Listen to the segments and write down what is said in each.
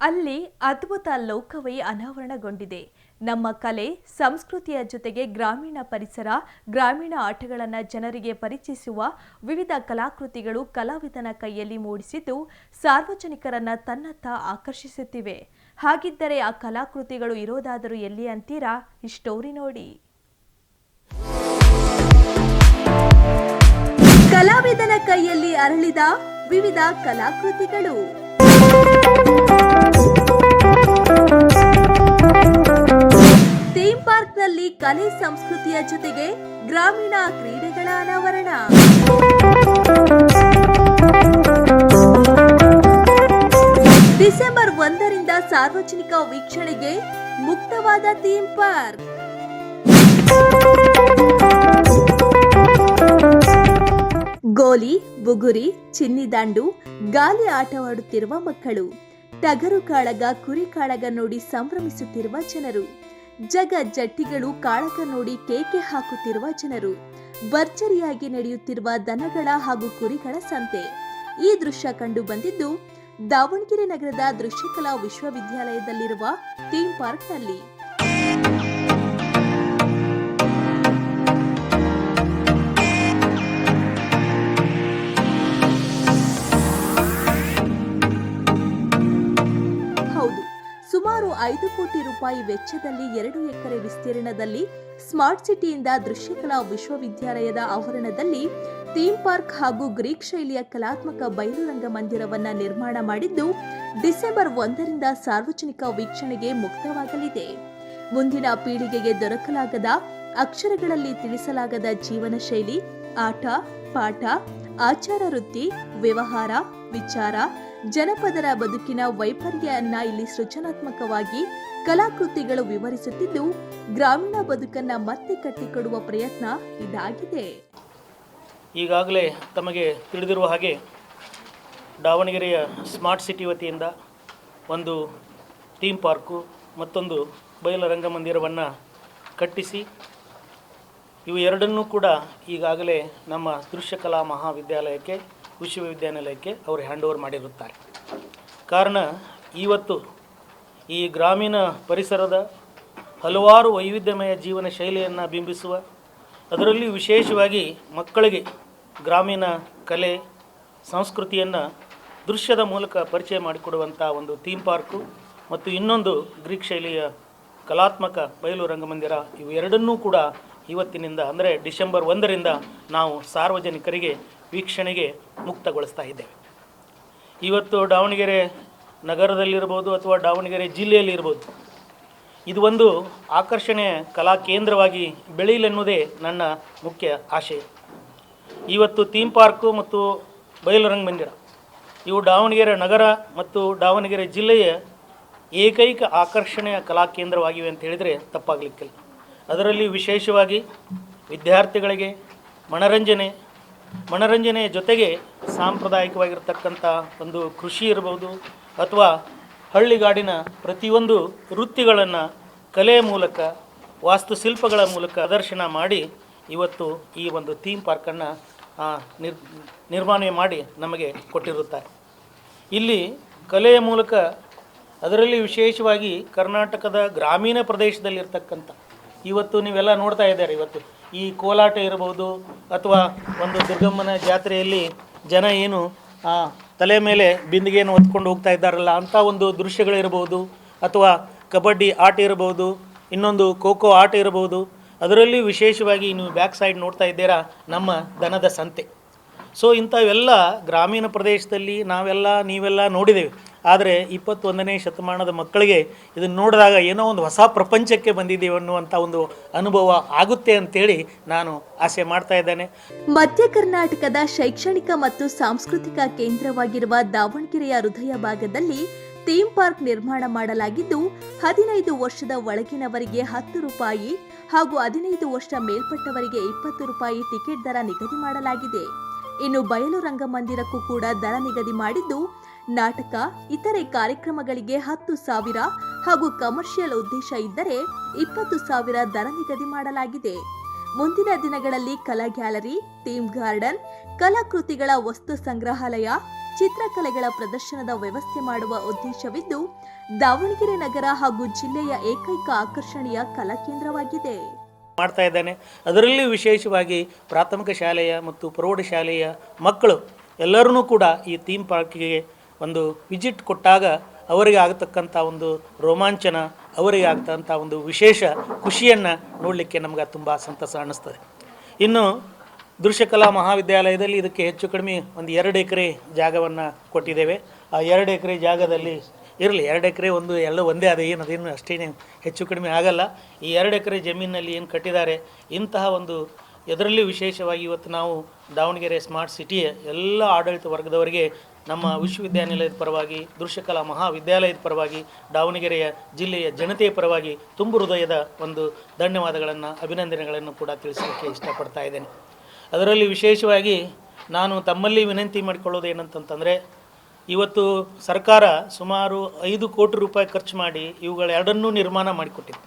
ಅಲ್ಲಿ ಅದ್ಭುತ ಲೋಕವೇ ಅನಾವರಣಗೊಂಡಿದೆ. ನಮ್ಮ ಕಲೆ, ಸಂಸ್ಕೃತಿಯ ಜೊತೆಗೆ ಗ್ರಾಮೀಣ ಪರಿಸರ, ಗ್ರಾಮೀಣ ಆಟಗಳನ್ನು ಜನರಿಗೆ ಪರಿಚಯಿಸುವ ವಿವಿಧ ಕಲಾಕೃತಿಗಳು ಕಲಾವಿದನ ಕೈಯಲ್ಲಿ ಮೂಡಿಸಿದ್ದು ಸಾರ್ವಜನಿಕರನ್ನ ತನ್ನತ್ತ ಆಕರ್ಷಿಸುತ್ತಿವೆ. ಹಾಗಿದ್ದರೆ ಆ ಕಲಾಕೃತಿಗಳು ಇರೋದಾದರೂ ಎಲ್ಲಿ ಅಂತೀರಾ? ಈ ಸ್ಟೋರಿ ನೋಡಿ. ಕಲಾವಿದನ ಕೈಯಲ್ಲಿ ಅರಳಿದ ವಿವಿಧ ಕಲಾಕೃತಿಗಳು. ಥೀಮ್ ಪಾರ್ಕ್ನಲ್ಲಿ ಕಲೆ ಸಂಸ್ಕೃತಿಯ ಜೊತೆಗೆ ಗ್ರಾಮೀಣ ಕ್ರೀಡೆಗಳ ಅನಾವರಣ. ಡಿಸೆಂಬರ್ ಒಂದರಿಂದ ಸಾರ್ವಜನಿಕ ವೀಕ್ಷಣೆಗೆ ಮುಕ್ತವಾದ ಥೀಮ್ ಪಾರ್ಕ್ ಗೋಲಿ, ಬುಗುರಿ ಚಿನ್ನಿದಾಂಡು ಗಾಲಿ ಆಟವಾಡುತ್ತಿರುವ ಮಕ್ಕಳು. ಟಗರು ಕಾಳಗ, ಕುರಿ ಕಾಳಗ ನೋಡಿ ಸಂಭ್ರಮಿಸುತ್ತಿರುವ ಜನರು. ಜಗ ಜಟ್ಟಿಗಳು ಕಾಳಗ ನೋಡಿ ಕೇಕೆ ಹಾಕುತ್ತಿರುವ ಜನರು. ಭರ್ಜರಿಯಾಗಿ ನಡೆಯುತ್ತಿರುವ ದನಗಳ ಹಾಗೂ ಕುರಿಗಳ ಸಂತೆ. ಈ ದೃಶ್ಯ ಕಂಡು ಬಂದಿದ್ದು, ದಾವಣಗೆರೆ ನಗರದ ದೃಶ್ಯಕಲಾ ವಿಶ್ವವಿದ್ಯಾಲಯದಲ್ಲಿರುವ ಥೀಮ್ ಪಾರ್ಕ್ನಲ್ಲಿ. ಐದು ಕೋಟಿ ರೂಪಾಯಿ ವೆಚ್ಚದಲ್ಲಿ ಎರಡು ಎಕರೆ ವಿಸ್ತೀರ್ಣದಲ್ಲಿ ಸ್ಮಾರ್ಟ್ ಸಿಟಿಯಿಂದ ದೃಶ್ಯಕಲಾ ವಿಶ್ವವಿದ್ಯಾಲಯದ ಆವರಣದಲ್ಲಿ ಥೀಮ್ ಪಾರ್ಕ್ ಹಾಗೂ ಗ್ರೀಕ್ ಶೈಲಿಯ ಕಲಾತ್ಮಕ ಬಯಲು ರಂಗಮಂದಿರವನ್ನ ನಿರ್ಮಾಣ ಮಾಡಿದ್ದು, ಡಿಸೆಂಬರ್ ಒಂದರಿಂದ ಸಾರ್ವಜನಿಕ ವೀಕ್ಷಣೆಗೆ ಮುಕ್ತವಾಗಲಿದೆ. ಮುಂದಿನ ಪೀಳಿಗೆಗೆ ದೊರಕಲಾಗದ, ಅಕ್ಷರಗಳಲ್ಲಿ ತಿಳಿಸಲಾಗದ ಜೀವನ ಶೈಲಿ, ಆಟ, ಪಾಠ, ಆಚಾರ ವೃತ್ತಿ, ವ್ಯವಹಾರ, ವಿಚಾರ ಜನಪದರ ಬದುಕಿನ ವೈಪರ್ಯನ್ನ ಇಲ್ಲಿ ಸೃಜನಾತ್ಮಕವಾಗಿ ಕಲಾಕೃತಿಗಳು ವಿವರಿಸುತ್ತಿದ್ದು, ಗ್ರಾಮೀಣ ಬದುಕನ್ನ ಮತ್ತೆ ಕಟ್ಟಿಕೊಡುವ ಪ್ರಯತ್ನ ಇದಾಗಿದೆ. ಈಗಾಗಲೇ ತಮಗೆ ತಿಳಿದಿರುವ ಹಾಗೆ ದಾವಣಗೆರೆಯ ಸ್ಮಾರ್ಟ್ ಸಿಟಿ ವತಿಯಿಂದ ಒಂದು ಥೀಮ್ ಪಾರ್ಕು, ಮತ್ತೊಂದು ಬಯಲ ರಂಗಮಂದಿರವನ್ನು ಕಟ್ಟಿಸಿ, ಇವು ಎರಡನ್ನೂ ಕೂಡ ಈಗಾಗಲೇ ನಮ್ಮ ದೃಶ್ಯಕಲಾ ಮಹಾವಿದ್ಯಾಲಯಕ್ಕೆ ವಿಶ್ವವಿದ್ಯಾನಿಲಯಕ್ಕೆ ಅವರು ಹ್ಯಾಂಡ್ ಓವರ್ ಮಾಡಿರುತ್ತಾರೆ. ಕಾರಣ ಇವತ್ತು ಈ ಗ್ರಾಮೀಣ ಪರಿಸರದ ಹಲವಾರು ವೈವಿಧ್ಯಮಯ ಜೀವನ ಶೈಲಿಯನ್ನು ಬಿಂಬಿಸುವ, ಅದರಲ್ಲಿ ವಿಶೇಷವಾಗಿ ಮಕ್ಕಳಿಗೆ ಗ್ರಾಮೀಣ ಕಲೆ, ಸಂಸ್ಕೃತಿಯನ್ನು ದೃಶ್ಯದ ಮೂಲಕ ಪರಿಚಯ ಮಾಡಿಕೊಡುವಂಥ ಒಂದು ಥೀಮ್ ಪಾರ್ಕು ಮತ್ತು ಇನ್ನೊಂದು ಗ್ರೀಕ್ ಶೈಲಿಯ ಕಲಾತ್ಮಕ ಬಯಲು ರಂಗಮಂದಿರ. ಇವು ಎರಡನ್ನೂ ಕೂಡ ಇವತ್ತಿನಿಂದ ಅಂದರೆ ಡಿಸೆಂಬರ್ ಒಂದರಿಂದ ನಾವು ಸಾರ್ವಜನಿಕರಿಗೆ ವೀಕ್ಷಣೆಗೆ ಮುಕ್ತಗೊಳಿಸ್ತಾ ಇದ್ದೇವೆ. ಇವತ್ತು ದಾವಣಗೆರೆ ನಗರದಲ್ಲಿರ್ಬೋದು ಅಥವಾ ದಾವಣಗೆರೆ ಜಿಲ್ಲೆಯಲ್ಲಿರ್ಬೋದು, ಇದು ಒಂದು ಆಕರ್ಷಣೆ ಕಲಾ ಕೇಂದ್ರವಾಗಿ ಬೆಳೆಯಲೆನ್ನುವುದೇ ನನ್ನ ಮುಖ್ಯ ಆಶಯ. ಇವತ್ತು ಥೀಮ್ ಪಾರ್ಕು ಮತ್ತು ಬಯಲು ರಂಗಮಂದಿರ ಇವು ದಾವಣಗೆರೆ ನಗರ ಮತ್ತು ದಾವಣಗೆರೆ ಜಿಲ್ಲೆಯ ಏಕೈಕ ಆಕರ್ಷಣೆಯ ಕಲಾ ಕೇಂದ್ರವಾಗಿವೆ ಅಂತ ಹೇಳಿದರೆ ತಪ್ಪಾಗಲಿಕ್ಕಿಲ್ಲ. ಅದರಲ್ಲಿ ವಿಶೇಷವಾಗಿ ವಿದ್ಯಾರ್ಥಿಗಳಿಗೆ ಮನರಂಜನೆ ಮನರಂಜನೆಯ ಜೊತೆಗೆ ಸಾಂಪ್ರದಾಯಿಕವಾಗಿರ್ತಕ್ಕಂಥ ಒಂದು ಕೃಷಿ ಇರ್ಬೋದು ಅಥವಾ ಹಳ್ಳಿಗಾಡಿನ ಪ್ರತಿಯೊಂದು ವೃತ್ತಿಗಳನ್ನು ಕಲೆಯ ಮೂಲಕ, ವಾಸ್ತುಶಿಲ್ಪಗಳ ಮೂಲಕ ಪ್ರದರ್ಶನ ಮಾಡಿ ಇವತ್ತು ಈ ಒಂದು ಥೀಮ್ ಪಾರ್ಕನ್ನು ನಿರ್ ನಿರ್ಮಾಣ ಮಾಡಿ ನಮಗೆ ಕೊಟ್ಟಿರುತ್ತಾರೆ. ಇಲ್ಲಿ ಕಲೆಯ ಮೂಲಕ ಅದರಲ್ಲಿ ವಿಶೇಷವಾಗಿ ಕರ್ನಾಟಕದ ಗ್ರಾಮೀಣ ಪ್ರದೇಶದಲ್ಲಿರ್ತಕ್ಕಂಥ, ಇವತ್ತು ನೀವೆಲ್ಲ ನೋಡ್ತಾ ಇದ್ದಾರೆ ಇವತ್ತು ಈ ಕೋಲಾಟ ಇರಬಹುದು ಅಥವಾ ಒಂದು ದುರ್ಗಮ್ಮನ ಜಾತ್ರೆಯಲ್ಲಿ ಜನ ಏನು ತಲೆ ಮೇಲೆ ಬಿಂದಿಗೆಯನ್ನು ಹೊತ್ಕೊಂಡು ಹೋಗ್ತಾ ಇದ್ದಾರಲ್ಲ, ಅಂಥ ಒಂದು ದೃಶ್ಯಗಳಿರಬಹುದು ಅಥವಾ ಕಬಡ್ಡಿ ಆಟ ಇರಬಹುದು, ಇನ್ನೊಂದು ಖೋ ಆಟ ಇರಬಹುದು. ಅದರಲ್ಲಿ ವಿಶೇಷವಾಗಿ ನೀವು ಬ್ಯಾಕ್ ಸೈಡ್ ನೋಡ್ತಾ ಇದ್ದೀರಾ ನಮ್ಮ ದನದ ಸಂತೆ. ಸೊ ಇಂಥವೆಲ್ಲ ಗ್ರಾಮೀಣ ಪ್ರದೇಶದಲ್ಲಿ ನಾವೆಲ್ಲ, ನೀವೆಲ್ಲ ನೋಡಿದ್ದೇವೆ. ಆದರೆ ಇಪ್ಪತ್ತೊಂದನೇ ಶತಮಾನದ ಮಕ್ಕಳಿಗೆ ಇದನ್ನು ನೋಡಿದಾಗ ಏನೋ ಒಂದು ಹೊಸ ಪ್ರಪಂಚಕ್ಕೆ ಬಂದಿದ್ದೀವಿ ಅನ್ನುವಂಥ ಒಂದು ಅನುಭವ ಆಗುತ್ತೆ ಅಂತೇಳಿ ನಾನು ಆಸೆ ಮಾಡ್ತಾ ಇದ್ದೇನೆ. ಮಧ್ಯ ಕರ್ನಾಟಕದ ಶೈಕ್ಷಣಿಕ ಮತ್ತು ಸಾಂಸ್ಕೃತಿಕ ಕೇಂದ್ರವಾಗಿರುವ ದಾವಣಗೆರೆಯ ಹೃದಯ ಭಾಗದಲ್ಲಿ ಥೀಮ್ ಪಾರ್ಕ್ ನಿರ್ಮಾಣ ಮಾಡಲಾಗಿದ್ದು, ಹದಿನೈದು ವರ್ಷದ ಒಳಗಿನವರಿಗೆ ಹತ್ತು ರೂಪಾಯಿ ಹಾಗೂ ಹದಿನೈದು ವರ್ಷ ಮೇಲ್ಪಟ್ಟವರಿಗೆ ಇಪ್ಪತ್ತು ರೂಪಾಯಿ ಟಿಕೆಟ್ ದರ ನಿಗದಿ ಮಾಡಲಾಗಿದೆ. ಇನ್ನು ಬಯಲು ರಂಗಮಂದಿರಕ್ಕೂ ಕೂಡ ದರ ನಿಗದಿ ಮಾಡಿದ್ದು ನಾಟಕ, ಇತರೆ ಕಾರ್ಯಕ್ರಮಗಳಿಗೆ ಹತ್ತು ಸಾವಿರ ಹಾಗೂ ಕಮರ್ಷಿಯಲ್ ಉದ್ದೇಶ ಇದ್ದರೆ ಇಪ್ಪತ್ತು ಸಾವಿರ ದರ ನಿಗದಿ ಮಾಡಲಾಗಿದೆ. ಮುಂದಿನ ದಿನಗಳಲ್ಲಿ ಕಲಾ ಗ್ಯಾಲರಿ, ಥೀಮ್ ಗಾರ್ಡನ್, ಕಲಾಕೃತಿಗಳ ವಸ್ತು ಸಂಗ್ರಹಾಲಯ, ಚಿತ್ರಕಲೆಗಳ ಪ್ರದರ್ಶನದ ವ್ಯವಸ್ಥೆ ಮಾಡುವ ಉದ್ದೇಶವಿದ್ದು, ದಾವಣಗೆರೆ ನಗರ ಹಾಗೂ ಜಿಲ್ಲೆಯ ಏಕೈಕ ಆಕರ್ಷಣೀಯ ಕಲಾ ಕೇಂದ್ರವಾಗಿದೆ. ಮಾಡ್ತಾ ಇದ್ದಾನೆ. ಅದರಲ್ಲಿ ವಿಶೇಷವಾಗಿ ಪ್ರಾಥಮಿಕ ಶಾಲೆಯ ಮತ್ತು ಪ್ರೌಢಶಾಲೆಯ ಮಕ್ಕಳು ಎಲ್ಲರೂ ಕೂಡ ಈ ಥೀಮ್ ಪಾರ್ಕಿಗೆ ಒಂದು ವಿಜಿಟ್ ಕೊಟ್ಟಾಗ ಅವರಿಗೆ ಆಗತಕ್ಕಂಥ ಒಂದು ರೋಮಾಂಚನ, ಅವರಿಗೆ ಆಗ್ತಕ್ಕಂಥ ಒಂದು ವಿಶೇಷ ಖುಷಿಯನ್ನು ನೋಡಲಿಕ್ಕೆ ನಮ್ಗೆ ತುಂಬ ಸಂತಸ ಅನ್ನಿಸ್ತದೆ. ಇನ್ನು ದೃಶ್ಯಕಲಾ ಮಹಾವಿದ್ಯಾಲಯದಲ್ಲಿ ಇದಕ್ಕೆ ಹೆಚ್ಚು ಕಡಿಮೆ ಒಂದು ಎರಡು ಎಕರೆ ಜಾಗವನ್ನು ಕೊಟ್ಟಿದ್ದೇವೆ. ಆ ಎರಡು ಎಕರೆ ಜಾಗದಲ್ಲಿ ಇರಲಿ, ಎರಡು ಎಕರೆ ಒಂದು ಎಲ್ಲ ಒಂದೇ ಅದ ಏನು, ಅದೇನು ಅಷ್ಟೇನು ಹೆಚ್ಚು ಕಡಿಮೆ ಆಗಲ್ಲ. ಈ ಎರಡು ಎಕರೆ ಜಮೀನಲ್ಲಿ ಏನು ಕಟ್ಟಿದ್ದಾರೆ, ಇಂತಹ ಒಂದು ಇದರಲ್ಲಿ ವಿಶೇಷವಾಗಿ ಇವತ್ತು ನಾವು ದಾವಣಗೆರೆ ಸ್ಮಾರ್ಟ್ ಸಿಟಿಯ ಎಲ್ಲ ಆಡಳಿತ ವರ್ಗದವರಿಗೆ ನಮ್ಮ ವಿಶ್ವವಿದ್ಯಾನಿಲಯದ ಪರವಾಗಿ, ದೃಶ್ಯಕಲಾ ಮಹಾವಿದ್ಯಾಲಯದ ಪರವಾಗಿ, ದಾವಣಗೆರೆಯ ಜಿಲ್ಲೆಯ ಜನತೆಯ ಪರವಾಗಿ ತುಂಬು ಹೃದಯದ ಒಂದು ಧನ್ಯವಾದಗಳನ್ನು, ಅಭಿನಂದನೆಗಳನ್ನು ಕೂಡ ತಿಳಿಸಲಿಕ್ಕೆ ಇಷ್ಟಪಡ್ತಾ ಇದ್ದೇನೆ. ಅದರಲ್ಲಿ ವಿಶೇಷವಾಗಿ ನಾನು ತಮ್ಮಲ್ಲಿ ವಿನಂತಿ ಮಾಡಿಕೊಳ್ಳೋದು ಏನಂತಂತಂದರೆ, ಇವತ್ತು ಸರ್ಕಾರ ಸುಮಾರು ಐದು ಕೋಟಿ ರೂಪಾಯಿ ಖರ್ಚು ಮಾಡಿ ಇವುಗಳೆರಡನ್ನೂ ನಿರ್ಮಾಣ ಮಾಡಿಕೊಟ್ಟಿತ್ತು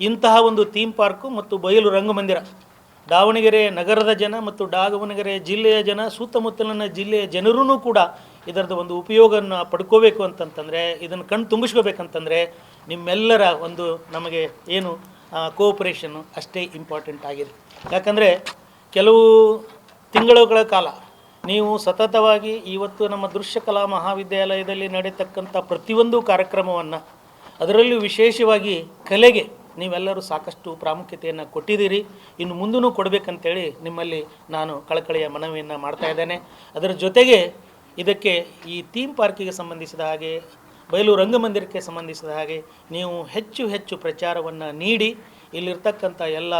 ಇಂತಹ ಒಂದು ಥೀಮ್ ಪಾರ್ಕು ಮತ್ತು ಬಯಲು ರಂಗಮಂದಿರ ದಾವಣಗೆರೆ ನಗರದ ಜನ ಮತ್ತು ದಾವಣಗೆರೆ ಜಿಲ್ಲೆಯ ಜನ, ಸುತ್ತಮುತ್ತಲಿನ ಜಿಲ್ಲೆಯ ಜನರೂ ಕೂಡ ಇದರದ ಒಂದು ಉಪಯೋಗವನ್ನು ಪಡ್ಕೋಬೇಕು ಅಂತಂತಂದರೆ, ಇದನ್ನು ಕಣ್ಣು ತುಂಬಿಸ್ಕೋಬೇಕಂತಂದರೆ ನಿಮ್ಮೆಲ್ಲರ ಒಂದು ನಮಗೆ ಏನು ಕೋಆಪರೇಷನ್ನು ಅಷ್ಟೇ ಇಂಪಾರ್ಟೆಂಟ್ ಆಗಿದೆ ಯಾಕಂದರೆ ಕೆಲವು ತಿಂಗಳುಗಳ ಕಾಲ ನೀವು ಸತತವಾಗಿ ಇವತ್ತು ನಮ್ಮ ದೃಶ್ಯಕಲಾ ಮಹಾವಿದ್ಯಾಲಯದಲ್ಲಿ ನಡೀತಕ್ಕಂಥ ಪ್ರತಿಯೊಂದು ಕಾರ್ಯಕ್ರಮವನ್ನು ಅದರಲ್ಲೂ ವಿಶೇಷವಾಗಿ ಕಲೆಗೆ ನೀವೆಲ್ಲರೂ ಸಾಕಷ್ಟು ಪ್ರಾಮುಖ್ಯತೆಯನ್ನು ಕೊಟ್ಟಿದ್ದೀರಿ. ಇನ್ನು ಮುಂದೂ ಕೊಡಬೇಕಂತೇಳಿ ನಿಮ್ಮಲ್ಲಿ ನಾನು ಕಳಕಳಿಯ ಮನವಿಯನ್ನು ಮಾಡ್ತಾ ಇದ್ದೇನೆ. ಅದರ ಜೊತೆಗೆ ಇದಕ್ಕೆ ಈ ಥೀಮ್ ಪಾರ್ಕಿಗೆ ಸಂಬಂಧಿಸಿದ ಹಾಗೆ, ಬಯಲು ರಂಗಮಂದಿರಕ್ಕೆ ಸಂಬಂಧಿಸಿದ ಹಾಗೆ ನೀವು ಹೆಚ್ಚು ಹೆಚ್ಚು ಪ್ರಚಾರವನ್ನು ನೀಡಿ, ಇಲ್ಲಿರ್ತಕ್ಕಂಥ ಎಲ್ಲ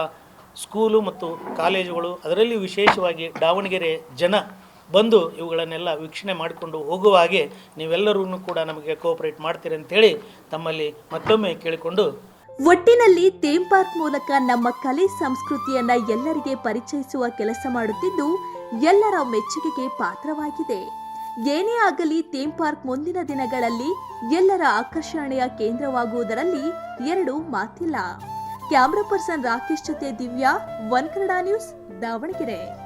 ಸ್ಕೂಲು ಮತ್ತು ಕಾಲೇಜುಗಳು ಅದರಲ್ಲಿ ವಿಶೇಷವಾಗಿ ದಾವಣಗೆರೆ ಜನ ಬಂದು ಇವುಗಳನ್ನೆಲ್ಲ ವೀಕ್ಷಣೆ ಮಾಡಿಕೊಂಡು ಹೋಗುವ ಹಾಗೆ ನೀವೆಲ್ಲರೂ ಕೂಡ ನಮಗೆ ಕೋಆಪರೇಟ್ ಮಾಡ್ತೀರಿ ಅಂತೇಳಿ ತಮ್ಮಲ್ಲಿ ಮತ್ತೊಮ್ಮೆ ಕೇಳಿಕೊಂಡು ಒಟ್ಟಿನಲ್ಲಿ ಥೀಮ್ ಪಾರ್ಕ್ ಮೂಲಕ ನಮ್ಮ ಕಲೆ ಸಂಸ್ಕೃತಿಯನ್ನ ಎಲ್ಲರಿಗೆ ಪರಿಚಯಿಸುವ ಕೆಲಸ ಮಾಡುತ್ತಿದ್ದು ಎಲ್ಲರ ಮೆಚ್ಚುಗೆಗೆ ಪಾತ್ರವಾಗಿದೆ. ಏನೇ ಆಗಲಿ ಥೀಮ್ ಪಾರ್ಕ್ ಮುಂದಿನ ದಿನಗಳಲ್ಲಿ ಎಲ್ಲರ ಆಕರ್ಷಣೆಯ ಕೇಂದ್ರವಾಗುವುದರಲ್ಲಿ ಎರಡು ಮಾತಿಲ್ಲ. ಕ್ಯಾಮ್ರಾ ಪರ್ಸನ್ ರಾಕೇಶ್ ಜೊತೆ ದಿವ್ಯಾ, ಒನ್ ಕನ್ನಡ ನ್ಯೂಸ್, ದಾವಣಗೆರೆ.